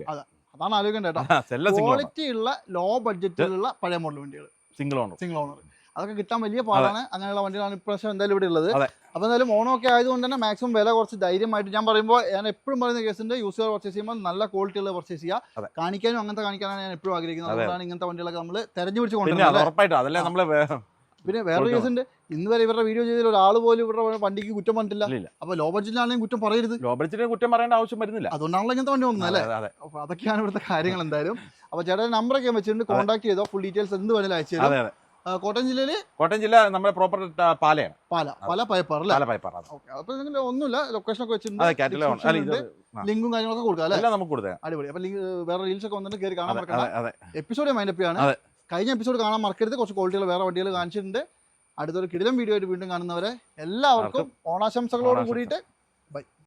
അതാണ് ആലോചിക്കേണ്ടത് കേട്ടോ. ക്വാളിറ്റി ഉള്ള ലോ ബഡ്ജറ്റിലുള്ള പഴയ മോഡൽ വണ്ടികൾ സിംഗിൾ ഓണർ സിംഗിൾ ഓണർ അതൊക്കെ കിട്ടാൻ വലിയ പാടാണ്. അങ്ങനെയുള്ള വണ്ടികളാണ് ഇപ്രാവശ്യം എന്തായാലും ഇവിടെ ഉള്ളത്. അപ്പൊ അപ്പോൾ എന്തായാലും ഓണമൊക്കെ ആയതുകൊണ്ട് തന്നെ മാക്സിമം വില കുറച്ച് ധൈര്യമായിട്ട് ഞാൻ പറയുമ്പോൾ ഞാൻ എപ്പോഴും പറയുന്ന കേസ് യൂസ് ചെയ്ത് പർച്ചേസ് ചെയ്യുമ്പോൾ നല്ല ക്വാളിറ്റി ഉള്ള പർച്ചേസ് ചെയ്യുക. കാണിക്കാനും അങ്ങനത്തെ കാണിക്കാനാണ് ഞാൻ എപ്പോഴും ആഗ്രഹിക്കുന്നത്. അതെ. അതുകൊണ്ടാണ് ഇങ്ങനത്തെ വണ്ടികളൊക്കെ നമ്മൾ തെരഞ്ഞു പിടിച്ച് കൊണ്ടുവരുന്നത്. പിന്നെ വേറൊരു. കേസുണ്ട് ഇന്ന് വരെ ഇവരുടെ വീഡിയോ ചെയ്തതിൽ ഒരാൾ പോലും ഇവരുടെ വണ്ടിക്ക് കുറ്റം പറഞ്ഞിട്ടില്ല. അപ്പൊ ലോ ബഡ്ജറ്റിലാണെങ്കിലും കുറ്റം പറയരുത്. ലോ ബഡ്ജറ്റിന് കുറ്റം പറയേണ്ട ആവശ്യം വരുന്നില്ല. അതുകൊണ്ടാണല്ലോ ഇങ്ങനത്തെ വണ്ടി വന്നത് അല്ലേ? അതെ അതൊക്കെയാണ് ഇവിടുത്തെ കാര്യങ്ങൾ എന്തായാലും. അപ്പൊ ചേട്ടൻ നമ്പറൊക്കെ വെച്ചിട്ടുണ്ട്. കോൺടാക്ട് ചെയ്തോ ഫുൾ ഡീറ്റെയിൽസ് എന്ത് വേണേലും അയച്ചു കോട്ടയം ജില്ലയിൽ കോട്ടയം ജില്ല നമ്മുടെ പ്രോപ്പർ പാലയാണ്. പാല പല പയപ്പാർ അല്ലേ? പാല പയപ്പാറ അപ്പൊ നിങ്ങൾ ഒന്നുമില്ല ലൊക്കേഷൻ ഒക്കെ വെച്ചിട്ടുണ്ട് ലിങ്കും കാര്യങ്ങളൊക്കെ കൊടുക്കാം അല്ലേ? നമുക്ക് കൊടുത്തേ അടിപൊളി. അപ്പോൾ വേറെ റീൽസ് ഒക്കെ വന്നിട്ട് കയറി കാണാൻ മറക്കണ്ട. എപ്പിസോഡ് മൈൻഡപ്പ് ആണ്. കഴിഞ്ഞ എപ്പിസോഡ് കാണാൻ മറക്കരുത്. കുറച്ച് ക്വാളിറ്റികൾ വേറെ വണ്ടികൾ കാണിച്ചിട്ടുണ്ട്. അടുത്തൊരു കിടിലം വീഡിയോ ആയിട്ട് വീണ്ടും കാണുന്നവരെ എല്ലാവർക്കും ഓണാശംസകളോട് ഓണാശംസ. കൂടിയിട്ട്